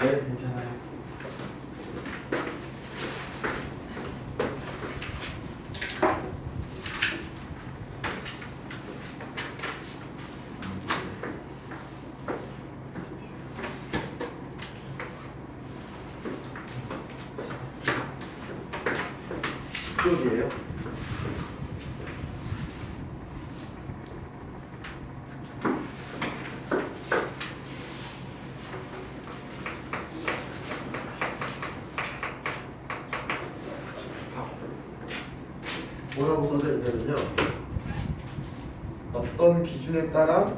네, 괜찮아요. 쪽이에요. 뭐라고 써져 있냐면요. 어떤 기준에 따라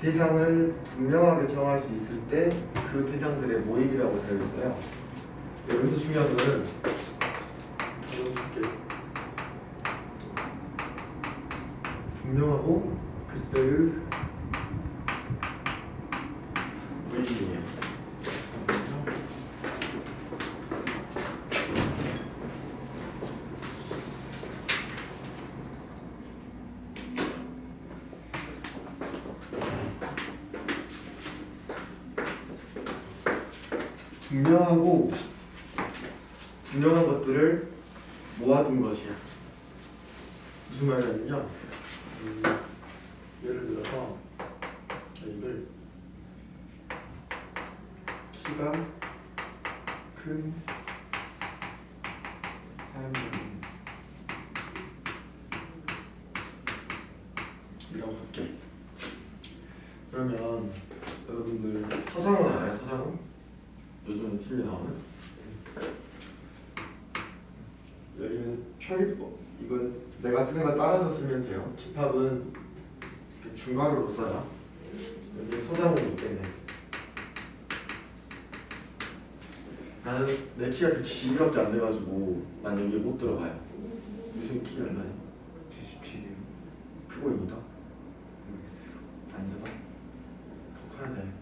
대상을 분명하게 정할 수 있을 때 그 대상들의 모임이라고 되어 있어요. 네, 여기서 중요한 거는 분명하고 그때의 모임이에요. 분명하고 분명한 것들을 모아둔 것이야. 무슨 말이냐면요. 음, 예를 들어서 이걸 키가 큰 사람이라고 할게. 그러면 여러분들 서장훈 알아요? 서장훈? 요즘에 TV에 나오는? 표입고 이건 내가 쓰는 거 따라서 쓰면 돼요. 집합은 중괄호로 써요. 여기 소장훈이 있겠네. 나는 내 키가 172밖에 안 돼가지고 난 여기 못 들어가요. 무슨 키가 얼마냐? 77이요. 크고 보입니다. 모르겠어요. 앉아봐. 더 커야 돼.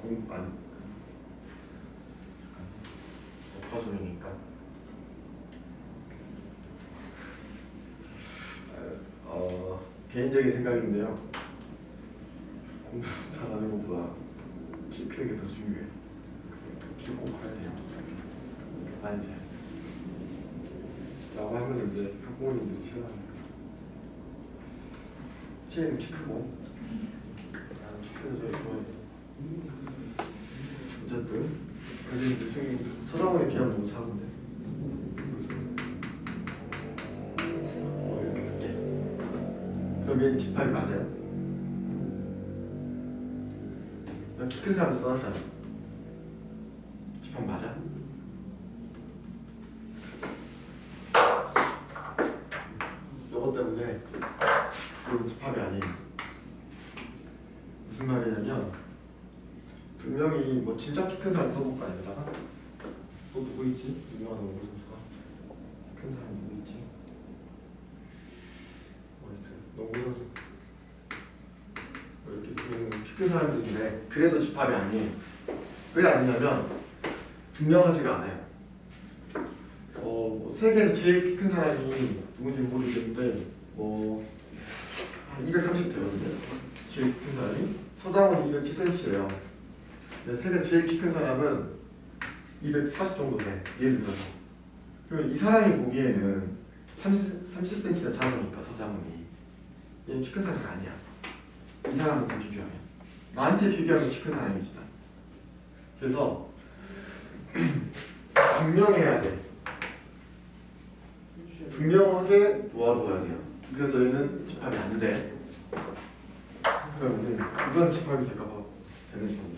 공 안. 잠깐. 녹화 중이니까. 어 개인적인 생각인데요. 공부 잘하는 것보다 키 크는 게 더 중요해. 키꼭 커야 돼요. 알지? 라고 하면 이제 학부모님들이 싫어하니까. 쟤는 키 크고 나는 키 크는 걸 좋아해. 어쨌든 근데 무슨 서장훈에 비하면 너무 작은데. 얘는 집합이 맞아요? 키큰 사람 써놨잖아. 집합 맞아? 이것 때문에 이건 집합이 아니에요. 무슨 말이냐면 분명히 뭐 진짜 키 큰 사람 써볼까 여기다가 또 누구 있지? 유명한 농구 선수가 큰 사람 누구 있지? 뭐 있어요? 농구 선수 키큰 사람들인데 그래도 집합이 아니에요. 왜 아니냐면 분명하지가 않아요. 어, 뭐 세계에서 제일 키큰 사람이 누군지 모르겠는데 뭐한 230 되거든요. 제일 큰 사람이 서장훈이 207cm예요. 근데 세계에서 제일 키 큰 사람은 240 정도 돼. 예를 들어서. 그러면 이 사람이 보기에는 30 30cm가 작으니까 서장훈이 얘는 키 큰 사람이 아니야. 이 사람한테 비교하면 나한테 비교하면 키 큰 사람이지만. 그래서 분명해야 돼. 분명하게 모아둬야 돼요. 그래서 얘는 집합이 안 돼. 그러면은 이건 집합이 될까 봐 되는지.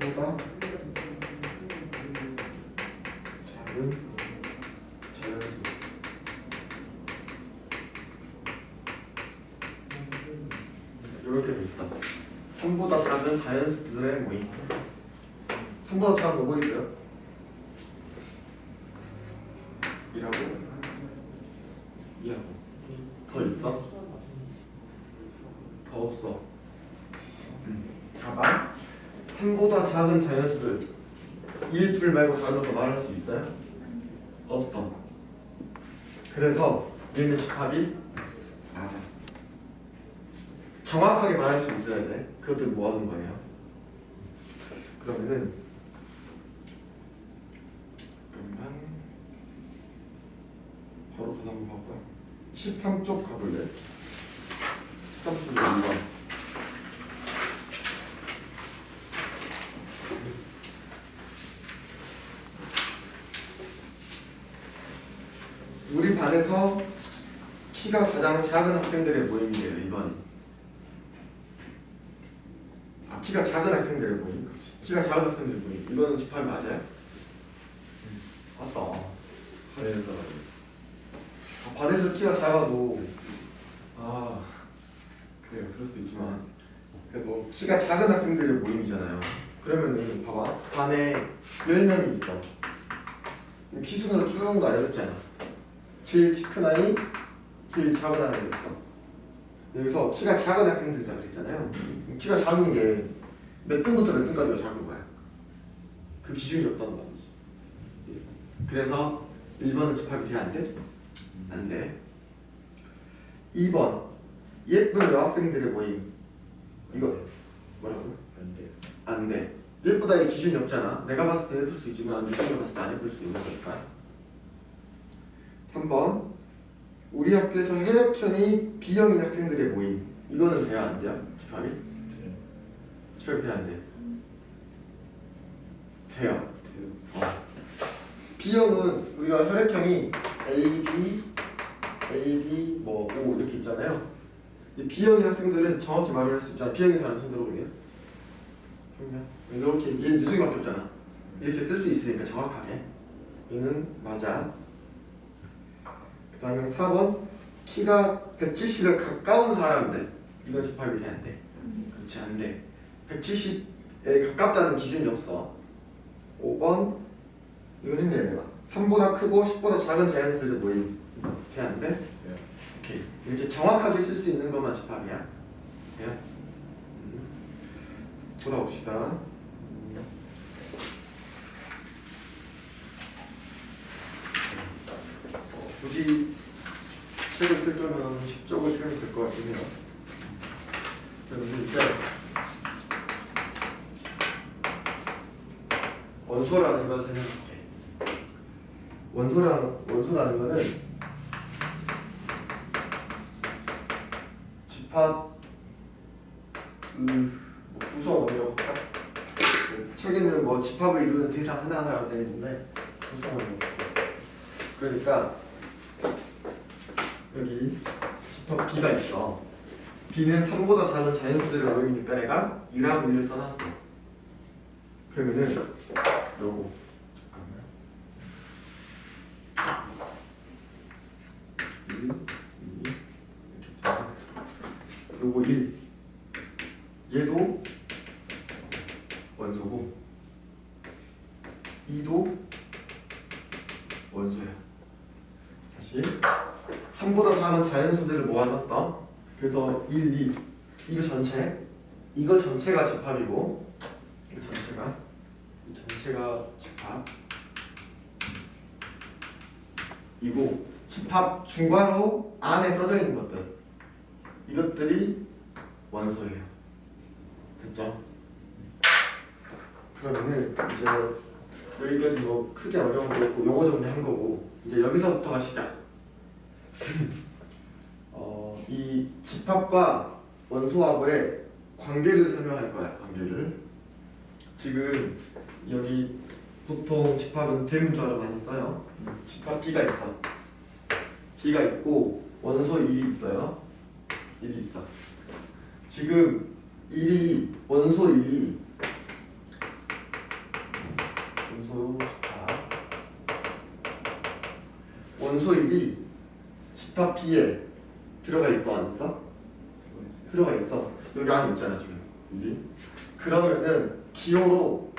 보다 작은 자연수 이렇게 돼 있어. 3보다 작은 자연수들의 모임. 3보다 작은 거뭐 있어요? 이라고? 이하고. 더 있어? 더 없어. 음. 봐봐. 3보다 작은 자연수들 1, 2 말고 다른 거더 말할 수 있어요? 없어. 그래서 얘는 집합이 맞아. 정확하게 말할 수 있어야 돼. 그것들 모아둔 거예요. 그러면은 잠깐만 바로 가서 한번 봐봐. 13쪽 가볼래? 13쪽 2번. 우리 반에서 키가 가장 작은 학생들의 모임이래요 이번이 아 키가 작은 학생들의 모임 키가 작은 학생들의 모임 이거는 집합이 맞아요? 맞다. 반에서. 아, 반에서 키가 작아도 아 그래요. 그럴 수도 있지만. 그래도 키가 작은 학생들의 모임이잖아요. 그러면은 봐봐. 반에 10명이 있어. 키 순으로 쭉 나열했잖아? 제일 키 큰 아이, 제일 작은 아이가 있어. 여기서 키가 작은 학생들이라고 그랬잖아요. 키가 작은 게 몇 등부터 몇 등까지가 작은 거야. 그 기준이 없다는 말이지. 그래서 1번은 집합이 돼? 안 돼? 안 돼. 2번 예쁜 여학생들의 모임. 이거 뭐라고? 안 돼요. 안 돼. 예쁘다의 기준이 없잖아. 내가 봤을 때 예쁠 수 있지만 미술가 봤을 때 안 예쁠 수도 있는 거니까. 3번 우리 학교에서 혈액형이 B형인 학생들의 모임. 이거는 돼야 안 돼요? 집합이? 돼요. 집합이 돼야 안 돼? 돼요. 돼요. 어. B형은 우리가 혈액형이 A, B, A, B, 뭐 O 이렇게 있잖아요. 이 B형인 학생들은 정확히 말을 할 수 있잖아. B형인 사람 손 들어볼게요. 그럼요. 이렇게 얘는 유승이밖에 없잖아. 이렇게 쓸 수 있으니까 정확하게. 얘는 맞아. 그 다음에 4번 키가 170에 가까운 사람들 이건 집합이 안 돼? 그렇지 안 돼. 170에 가깝다는 기준이 없어. 5번 이건 했네 내가 3보다 크고 10보다 작은 자연수들의 모임 돼안 돼? 네. 오케이 이렇게 정확하게 쓸 수 있는 것만 집합이야 돼요? 음. 돌아봅시다 어, 굳이 책을 쓸 거면 10쪽을 읽으면 될 것 같긴 해요 저는 이제 원소라는 걸 설명할게 원소라는, 원소라는 거는 집합 음, 뭐 할까? 그 책에는 뭐 집합을 이루는 대상 하나하나라고 되어 있는데 구성원이라고 그러니까 여기 집합 B가 있어. B는 3보다 작은 자연수들의 모임이니까 내가 2라고 1을 써놨어. 그러면은 요거 잠깐만. 1, 2 이렇게 써서 요거 1 얘도 원소고 2도 원소야 다시 3보다 작은 자연수들을 모아놨어 그래서 1, 2 이거 전체? 이거 전체가 집합이고 이거 전체가? 이 전체가 집합. 이고 집합 중괄호 안에 써져 있는 것들. 이것들이 원소예요. 됐죠? 그러면은 이제 여기까지 뭐 크게 어려운 거 없고 용어 정리 한 거고 이제 여기서부터가 시작. 어, 이 집합과 원소하고의 관계를 설명할 거야 관계를 지금 여기 보통 집합은 대문자로 많이 써요. 집합 B가 있어. B가 있고 원소 1이 있어요. 1이 있어. 지금 1이 원소 1이 원소 집합 원소 1이 집합 B에 들어가 있어 안 있어? 들어가 있어. 여기 안에 있잖아 지금. 여기. 그러면은 기호로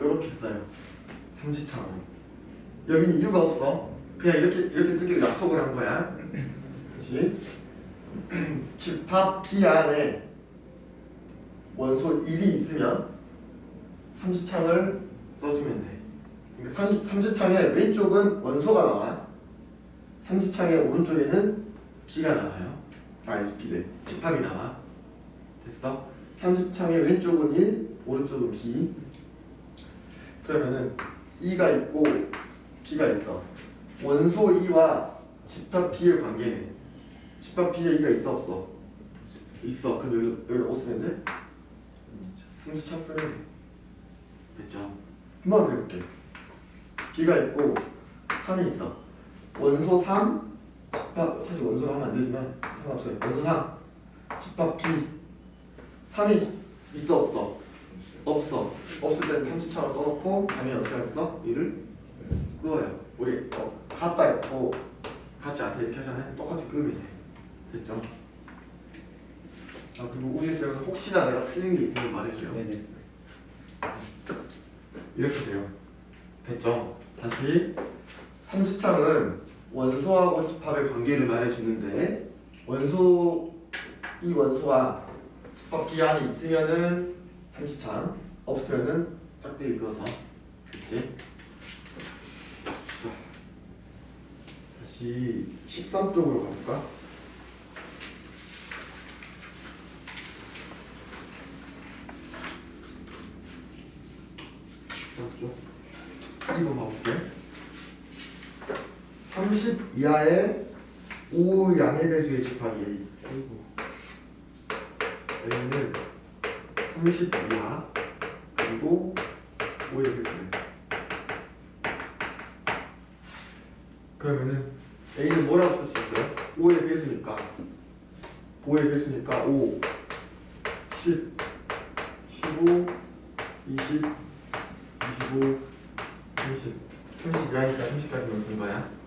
이렇게 써요. 삼지창으로. 여기는 이유가 없어. 그냥 이렇게 이렇게 쓰기로 약속을 한 거야. 그렇지? 집합 B 안에 원소 1이 있으면 삼지창을 써주면 돼. 그러니까 삼, 삼지창의 왼쪽은 원소가 나와. 삼지창의 오른쪽에는 B가 나와요. 아니 B네. 집합이 나와. 됐어? 삼지창의 왼쪽은 1, 오른쪽은 B. 그러면은 E가 있고 B가 있어. 원소 E와 집합 B의 관계는 집합 B에 E가 있어 없어? 있어. 그럼 여기 여기 없으면 돼? 삼지창 쓰면 돼. 됐죠? 한번더 해볼게. B가 있고 3이 있어. 원소 3, 집합 사실 원소로 하면 안 되지만 상관없어요. 원소 3, 집합 B 3이 있어 없어? 없어. 없을 때는 삼지창을 써놓고 당연히 어떻게 하겠어? 이를 끄어요. 우리 어, 같다 있고 같지 않다 이렇게 하잖아요. 똑같이 끄면 돼. 됐죠? 아 그리고 우리 쌤은 혹시나 내가 틀린 게 있으면 말해줘요. 네네. 이렇게 돼요. 됐죠? 다시 삼시창은 원소하고 집합의 관계를 말해주는데 원소 이 원소와 집합 기 안에 있으면은 삼시창 없으면은 짝대기 그어서 됐지? 다시 13쪽으로 가볼까? 쪽 2번 가볼게 30 이하의 5 양의 배수의 집합이 A A는 30 이하 그리고 5의 배수네. 그러면은 A는 뭐라고 쓸 수 있어요? 5의 배수니까. 5의 배수니까 5 10 15 20 25 30 30 이하니까 30까지만 쓴 거야?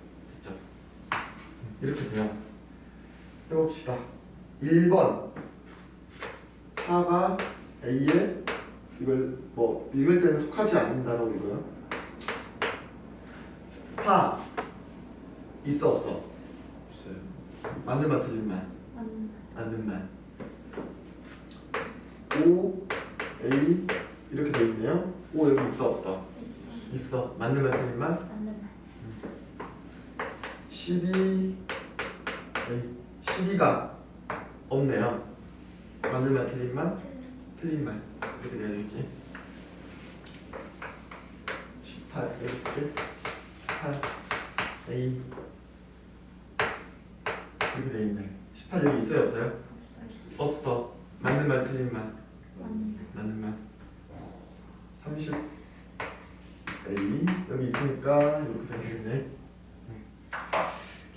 이렇게 돼요. 해봅시다. 1번. 4가 A에 이걸 뭐 읽을 때는 속하지 않는다라고 읽어요. 4 있어 없어? 없어요. 맞는 말 틀린 말? 맞는 말. 5 A. 이렇게 돼 있네요. 5 여기 있어 없어? 있어. 있어. 맞는 말 틀린 말 맞는 말. 12 에이, 12가 없네요. 맞는 말 틀린 말 틀린 말 이렇게 되겠지. 18 여기 쓸게 18 A 이렇게 돼 있네. 18 여기 있어요 없어요? 없어. 맞는 말 틀린 말 맞는 말. 맞는 말30 A 여기 있으니까 이렇게 되겠네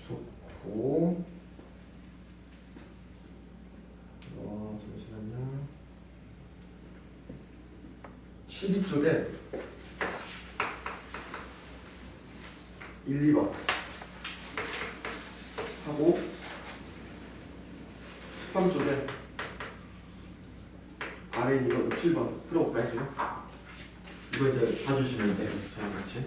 좋고. 어 잠시만요. 12쪽에 1, 2번 하고 13쪽에 아래 이거 6, 7번 풀어볼까요 지금? 이거 이제 봐주시면 돼요 저랑 같이